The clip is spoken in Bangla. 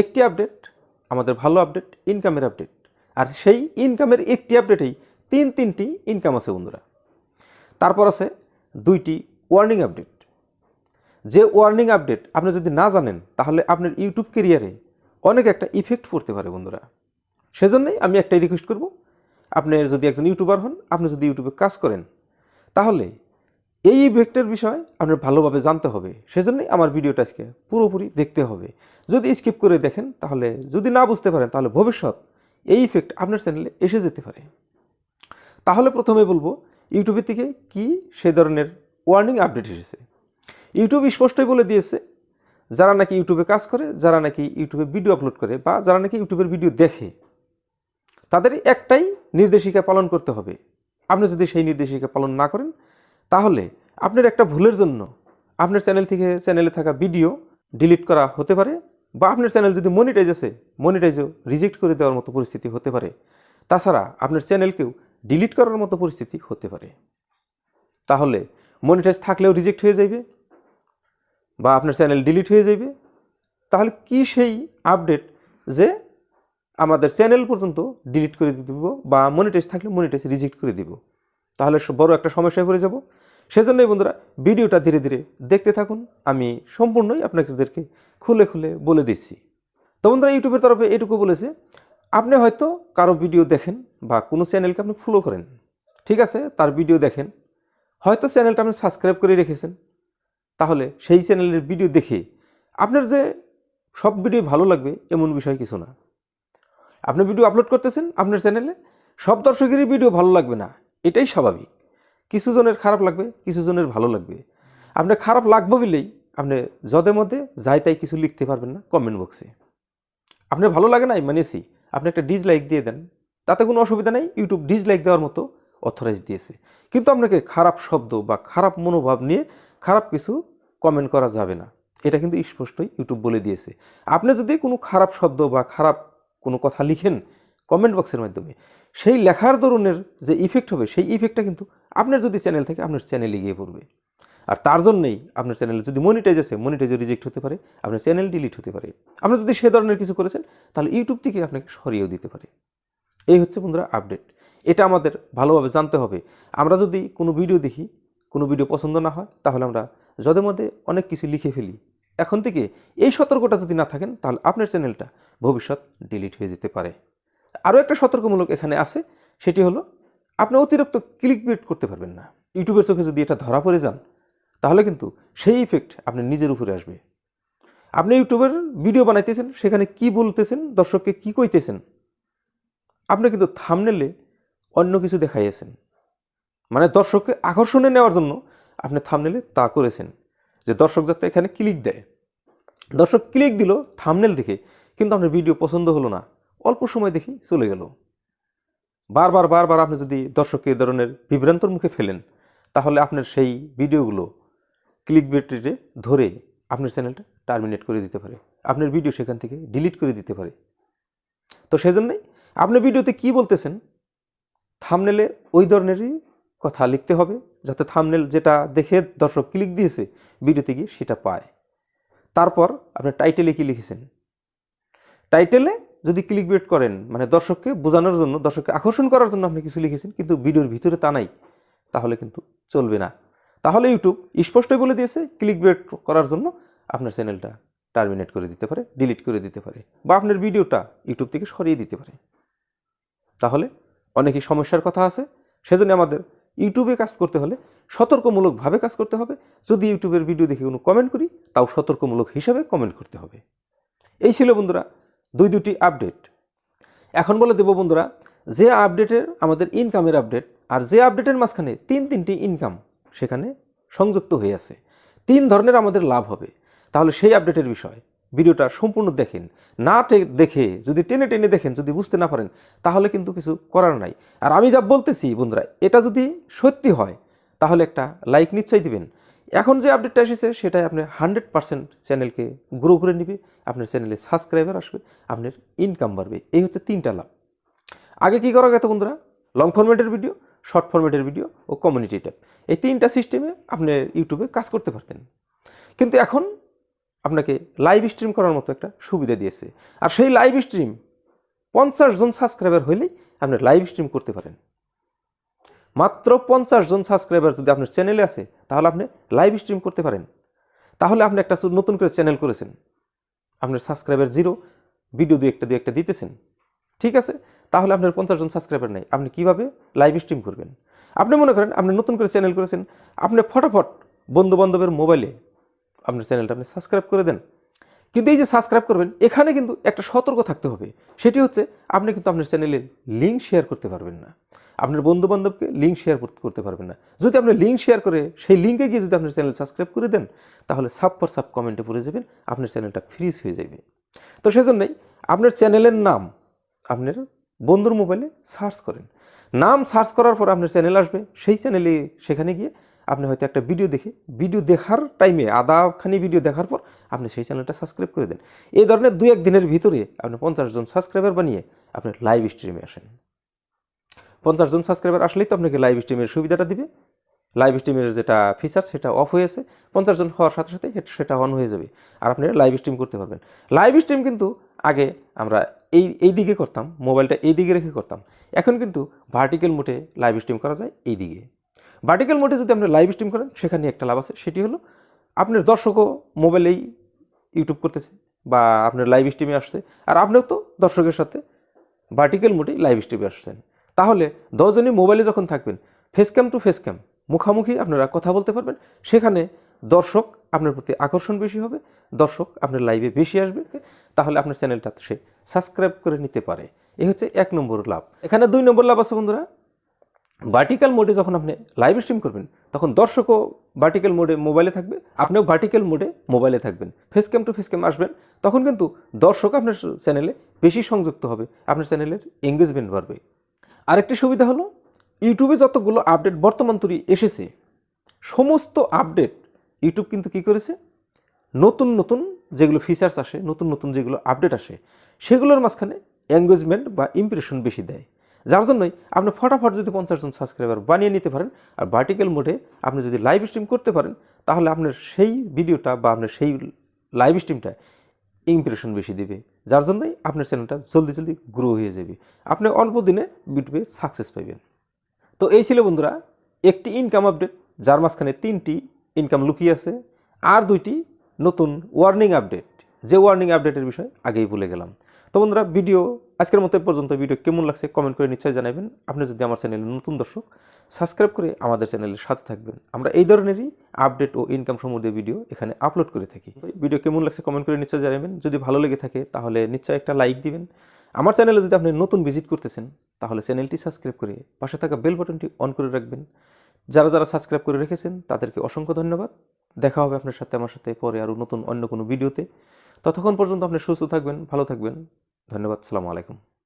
একটি আপডেট, আমাদের ভালো আপডেট ইনকামের আপডেট আর সেই ইনকামের একটি আপডেটেই তিন তিনটি ইনকাম আছে বন্ধুরা। তারপর আছে দুইটি ওয়ার্নিং আপডেট যে ওয়ার্নিং আপডেট আপনি যদি না জানেন, তাহলে আপনার ইউটিউব কেরিয়ারে অনেক একটা ইফেক্ট পড়তে পারে বন্ধুরা। সেজন্যই আমি একটাই রিকোয়েস্ট করব, আপনি যদি একজন ইউটিউবার হন, আপনি যদি ইউটিউবে কাজ করেন, তাহলে এই ইফেক্টের বিষয় আপনার ভালোভাবে জানতে হবে। সেজন্যই আমার ভিডিওটা আজকে পুরোপুরি দেখতে হবে। যদি স্কিপ করে দেখেন, তাহলে যদি না বুঝতে পারেন, তাহলে ভবিষ্যৎ এই ইফেক্ট আপনার চ্যানেলে এসে যেতে পারে। তাহলে প্রথমে বলব ইউটিউবের থেকে কি সে ধরনের ওয়ার্নিং আপডেট এসেছে। ইউটিউব স্পষ্টই বলে দিয়েছে, যারা নাকি ইউটিউবে কাজ করে, যারা নাকি ইউটিউবে ভিডিও আপলোড করে, বা যারা নাকি ইউটিউবের ভিডিও দেখে, তাদের একটাই নির্দেশিকা পালন করতে হবে। আপনি যদি সেই নির্দেশিকা পালন না করেন তাহলে আপনার একটা ভুলের জন্য আপনার চ্যানেল থেকে চ্যানেলে থাকা ভিডিও ডিলিট করা হতে পারে বা আপনার চ্যানেল যদি মনিটাইজ আছে মনিটাইজও রিজেক্ট করে দেওয়ার মতো পরিস্থিতি হতে পারে। তাছাড়া আপনার চ্যানেলকেও ডিলিট করার মতো পরিস্থিতি হতে পারে। তাহলে মনিটাইজ থাকলেও রিজেক্ট হয়ে যাবে বা আপনার চ্যানেল ডিলিট হয়ে যাবে তাহলে কি সেই আপডেট যে আমাদের চ্যানেল পর্যন্ত ডিলিট করে দিব বা মনিটাইজ থাকলে মনিটাইজ রিজেক্ট করে দিব? তাহলে বড় একটা সমস্যায় পড়ে যাব। সেজন্যই বন্ধুরা ভিডিওটা ধীরে ধীরে দেখতে থাকুন। আমি সম্পূর্ণই আপনাদেরকে খুলে খুলে বলে দিচ্ছি। তো বন্ধুরা ইউটিউবের তরফে এটুকু বলেছে, আপনি হয়তো কারও ভিডিও দেখেন বা কোনো চ্যানেলকে আপনি ফলো করেন, ঠিক আছে? তার ভিডিও দেখেন, হয়তো চ্যানেলটা আপনি সাবস্ক্রাইব করে রেখেছেন। তাহলে সেই চ্যানেলের ভিডিও দেখে আপনার যে সব ভিডিও ভালো লাগবে এমন বিষয় কিছু না। আপনি ভিডিও আপলোড করতেছেন আপনার চ্যানেলে, সব দর্শকেরই ভিডিও ভালো লাগবে না। এটাই স্বাভাবিক। কিছু জনের খারাপ লাগবে, কিছু জনের ভালো লাগবে। আপনার খারাপ লাগবে বলেই আপনি যদে মধ্যে যাই তাই কিছু লিখতে পারবেন না কমেন্ট বক্সে আপনার ভালো লাগে নাই মানেছি আপনি একটা ডিসলাইক দিয়ে দেন, তাতে কোনো অসুবিধা নেই ইউটিউব ডিসলাইক দেওয়ার মতো অথরাইজ দিয়েছে। কিন্তু আপনাকে খারাপ শব্দ বা খারাপ মনোভাব নিয়ে খারাপ কিছু কমেন্ট করা যাবে না। এটা কিন্তু স্পষ্টই ইউটিউব বলে দিয়েছে। আপনি যদি কোনো খারাপ শব্দ বা খারাপ কোনো কথা লিখেন কমেন্ট বক্সের মাধ্যমে। সেই লেখার ধরনের যে ইফেক্ট হবে, সেই ইফেক্টটা কিন্তু আপনার যদি চ্যানেল থাকে, আপনার চ্যানেলে গিয়ে পড়বে। আর তার জন্যই আপনার চ্যানেলে যদি মনিটাইজ আছে মনিটাইজও রিজেক্ট হতে পারে, আপনার চ্যানেল ডিলিট হতে পারে। আপনি যদি সে ধরনের কিছু করেছেন, তাহলে ইউটিউব থেকে আপনাকে সরিয়েও দিতে পারে। এই হচ্ছে বন্ধুরা আপডেট এটা আমাদের ভালোভাবে জানতে হবে। আমরা যদি কোনো ভিডিও দেখি, কোনো ভিডিও পছন্দ না হয়, তাহলে আমরা যদের মধ্যে অনেক কিছু লিখে ফেলি। এখন থেকে এই সতর্কটা যদি না থাকেন, তাহলে আপনার চ্যানেলটা ভবিষ্যৎ ডিলিট হয়ে যেতে পারে। আরও একটা সতর্কমূলক এখানে আছে, সেটি হলো আপনি অতিরিক্ত ক্লিক বেট করতে পারবেন না। ইউটিউবের চোখে যদি এটা ধরা পড়ে যান, তাহলে কিন্তু সেই ইফেক্ট আপনি নিজের উপরে আসবে। আপনি ইউটিউবের ভিডিও বানাইতেছেন, সেখানে কি বলতেছেন, দর্শককে কি কইতেছেন, আপনি কিন্তু থামনেলে অন্য কিছু দেখাইয়েছেন। মানে দর্শককে আকর্ষণে নেওয়ার জন্য আপনি থামনেলে তা করেছেন, যে দর্শক যাতে এখানে ক্লিক দেয়। দর্শক ক্লিক দিল থামনেল দেখে, কিন্তু আপনার ভিডিও পছন্দ হলো না। অল্প সময় দেখি চলে গেল। বারবার বারবার আপনি যদি দর্শককে এ ধরনের বিভ্রান্তর মুখে ফেলেন, তাহলে আপনার সেই ভিডিওগুলো ক্লিক বেটে ধরে আপনার চ্যানেলটা টার্মিনেট করে দিতে পারে। আপনার ভিডিও সেখান থেকে ডিলিট করে দিতে পারে। তো সেজন্যই আপনি ভিডিওতে কি বলতেছেন থামনেলে ওই ধরনেরই কথা লিখতে হবে, যাতে থামনেল যেটা দেখে দর্শক ক্লিক দিয়েছে, ভিডিওতে গিয়ে সেটা পায়। তারপর আপনি টাইটেলে কি লিখেছেন? টাইটেলে যদি ক্লিক বেট করেন মানে দর্শককে বোঝানোর জন্য, দর্শককে আকর্ষণ করার জন্য আপনি কিছু লিখেছেন, কিন্তু ভিডিওর ভিতরে তা নাই, তাহলে কিন্তু চলবে না। তাহলে ইউটিউব স্পষ্টই বলে দিয়েছে ক্লিক বেট করার জন্য আপনার চ্যানেলটা টার্মিনেট করে দিতে পারে ডিলিট করে দিতে পারে, বা আপনার ভিডিওটা ইউটিউব থেকে সরিয়ে দিতে পারে। তাহলে অনেকই সমস্যার কথা আছে, সেজন্য আমাদের ইউটিউবে কাজ করতে হলে সতর্কমূলকভাবে কাজ করতে হবে। যদি ইউটিউবের ভিডিও দেখে কোনো কমেন্ট করি, তাও সতর্কমূলক হিসাবে কমেন্ট করতে হবে। এই ছিল বন্ধুরা দুই দুটি আপডেট। এখন বলে দেব বন্ধুরা, যে আপডেটের আমাদের ইনকামের আপডেট আর যে আপডেটের মাঝখানে তিন তিনটি ইনকাম সেখানে সংযুক্ত হয়ে আছে। তিন ধরনের আমাদের লাভ হবে। তাহলে সেই আপডেটের বিষয়, ভিডিওটা সম্পূর্ণ দেখেন। না দেখে, যদি টেনে টেনে দেখেন, যদি বুঝতে না পারেন, তাহলে কিন্তু কিছু করার নাই। আর আমি যা বলতেছি বন্ধুরা, এটা যদি সত্যি হয়, তাহলে একটা লাইক নিশ্চয়ই দিবেন। এখন যে আপডেটটা এসেছে, সেটাই আপনি হান্ড্রেড পার্সেন্ট চ্যানেলকে গ্রো করে নেবে, আপনার চ্যানেলে সাবস্ক্রাইবার আসবে, আপনার ইনকাম বাড়বে। এই হচ্ছে তিনটা লাভ। আগে কি করা গেত বন্ধুরা? লং ফরম্যাটের ভিডিও শর্ট ফরম্যাটের ভিডিও ও কমিউনিটি ট্যাব এই তিনটা সিস্টেমে আপনি ইউটিউবে কাজ করতে পারতেন। কিন্তু এখন আপনাকে লাইভ স্ট্রিম করার মতো একটা সুবিধা দিয়েছে। আর সেই লাইভ স্ট্রিম পঞ্চাশ জন সাবস্ক্রাইবার হইলেই আপনি লাইভ স্ট্রিম করতে পারেন। মাত্র পঞ্চাশ জন সাবস্ক্রাইবার যদি আপনার চ্যানেলে আছে, তাহলে আপনি লাইভ স্ট্রিম করতে পারেন। তাহলে আপনি একটা নতুন করে চ্যানেল করেছেন। আপনার সাবস্ক্রাইবার জিরো ভিডিও দুই একটা দুই একটা দিতেছেন। ঠিক আছে? তাহলে আপনার পঞ্চাশ জন সাবস্ক্রাইবার নেই। আপনি কীভাবে লাইভ স্ট্রিম করবেন? আপনি মনে করেন আপনি নতুন করে চ্যানেল করেছেন, আপনি ফটাফট বন্ধু বান্ধবের মোবাইলে আপনার চ্যানেলটা আপনি সাবস্ক্রাইব করে দেন। কিন্তু এই যে সাবস্ক্রাইব করবেন, এখানে কিন্তু একটা সতর্ক থাকতে হবে। সেটি হচ্ছে, আপনি কিন্তু আপনার চ্যানেলের লিঙ্ক শেয়ার করতে পারবেন না। আপনার বন্ধু বান্ধবকে লিঙ্ক শেয়ার করতে পারবেন না। যদি আপনি লিঙ্ক শেয়ার করে সেই লিঙ্কে গিয়ে যদি আপনার চ্যানেল সাবস্ক্রাইব করে দেন, তাহলে সাব পর সাব কমেন্টে পড়ে যাবেন, আপনার চ্যানেলটা ফ্রিজ হয়ে যাবে। তো সেজন্যই আপনার চ্যানেলের নাম আপনার বন্ধুর মোবাইলে সার্চ করেন। নাম সার্চ করার পর আপনার চ্যানেল আসবে। সেই চ্যানেলে সেখানে গিয়ে আপনি হয়তো একটা ভিডিও দেখে ভিডিও দেখার টাইমে আধাখানি ভিডিও দেখার পর আপনি সেই চ্যানেলটা সাবস্ক্রাইব করে দেন। এই ধরনের দু এক দিনের ভিতরে আপনি পঞ্চাশ জন সাবস্ক্রাইবার বানিয়ে আপনি লাইভ স্ট্রিমে আসেন। পঞ্চাশ জন সাবস্ক্রাইবার আসলেই তো আপনাকে লাইভ স্ট্রিমের সুবিধাটা দিবে। লাইভ স্ট্রিমের যেটা ফিচার সেটা অফ হয়েছে পঞ্চাশ জন হওয়ার সাথে সাথে সেটা অন হয়ে যাবে। আর আপনি লাইভ স্ট্রিম করতে পারবেন। লাইভ স্ট্রিম কিন্তু আগে আমরা এই এই দিকে করতাম মোবাইলটা এই দিকে রেখে করতাম। এখন কিন্তু ভার্টিক্যাল মোটে লাইভ স্ট্রিম করা যায় এই দিকে। ভার্টিক্যাল মোডে যদি আপনি লাইভ স্ট্রিম করেন, সেখানে একটা লাভ আছে, সেটি হলো আপনার দর্শকও মোবাইলেই ইউটিউব করতেছে বা আপনার লাইভ স্ট্রিমে আসছে। আর আপনিও তো দর্শকের সাথে ভার্টিক্যাল মোডে লাইভ স্ট্রিমে আসছেন। তাহলে দশজনই মোবাইলে যখন থাকবেন face cam to face cam মুখামুখি আপনারা কথা বলতে পারবেন। সেখানে দর্শক আপনার প্রতি আকর্ষণ বেশি হবে, দর্শক আপনার লাইভে বেশি আসবে। তাহলে আপনার চ্যানেলটা সে সাবস্ক্রাইব করে নিতে পারে। এই হচ্ছে এক নম্বর লাভ। এখানে দুই নম্বর লাভ আছে বন্ধুরা। ভার্টিক্যাল মোডে যখন আপনি লাইভ স্ট্রিম করবেন, তখন দর্শকও ভার্টিক্যাল মোডে মোবাইলে থাকবে, আপনিও ভার্টিক্যাল মোডে মোবাইলে থাকবেন। Face cam to face cam আসবেন, তখন কিন্তু দর্শক আপনার চ্যানেলে বেশি সংযুক্ত হবে, আপনার চ্যানেলের এঙ্গেজমেন্ট বাড়বে। আরেকটি সুবিধা হলো, ইউটিউবে যতগুলো আপডেট বর্তমান তৈরি এসেছে, সমস্ত আপডেট ইউটিউব কিন্তু কি করেছে? নতুন নতুন যেগুলো ফিচার্স আসে, নতুন নতুন যেগুলো আপডেট আসে, সেগুলোর মাঝখানে এঙ্গেজমেন্ট বা ইমপ্রেশন বেশি দেয়। যার জন্যই আপনি ফটাফট যদি পঞ্চাশ জন সাবস্ক্রাইবার বানিয়ে নিতে পারেন, আর ভার্টিক্যাল মোডে আপনি যদি লাইভ স্ট্রিম করতে পারেন, তাহলে আপনার সেই ভিডিওটা বা আপনার সেই লাইভ স্ট্রিমটা ইমপ্রেশন বেশি দিবে। যার জন্যই আপনার চ্যানেলটা জলদি জলদি গ্রো হয়ে যাবে। আপনি অল্প দিনে ইউটিউবে সাকসেস পাইবেন তো এই ছিল বন্ধুরা, একটি ইনকাম আপডেট যার মাঝখানে তিনটি ইনকাম লুকিয়ে আছে, আর দুইটি নতুন ওয়ার্নিং আপডেট যে ওয়ার্নিং আপডেটের বিষয় আগেই ভুলে গেলাম। তো বন্ধুরা, ভিডিও আজকের মতো পর্যন্ত। ভিডিও কেমন লাগছে কমেন্ট করে নিশ্চয়ই জানাবেন। আপনি যদি আমার চ্যানেলে নতুন দর্শক, সাবস্ক্রাইব করে আমাদের চ্যানেলের সাথে থাকবেন। আমরা এই ধরনেরই আপডেট ও ইনকাম সম্বন্ধীয় ভিডিও এখানে আপলোড করে থাকি। ভিডিও কেমন লাগছে কমেন্ট করে নিশ্চয়ই জানাবেন। যদি ভালো লেগে থাকে, তাহলে নিশ্চয়ই একটা লাইক দিবেন। আমার চ্যানেলে যদি আপনি নতুন ভিজিট করতেছেন, তাহলে চ্যানেলটি সাবস্ক্রাইব করে পাশে থাকা বেল বাটনটি অন করে রাখবেন। যারা যারা সাবস্ক্রাইব করে রেখেছেন, তাদেরকে অসংখ্য ধন্যবাদ। দেখা হবে আপনার সাথে, আমার সাথে পরে আরও নতুন অন্য কোনো ভিডিওতে। ততক্ষণ পর্যন্ত আপনি সুস্থ থাকবেন ভালো থাকবেন। ধন্যবাদ সালামু আলাইকুম।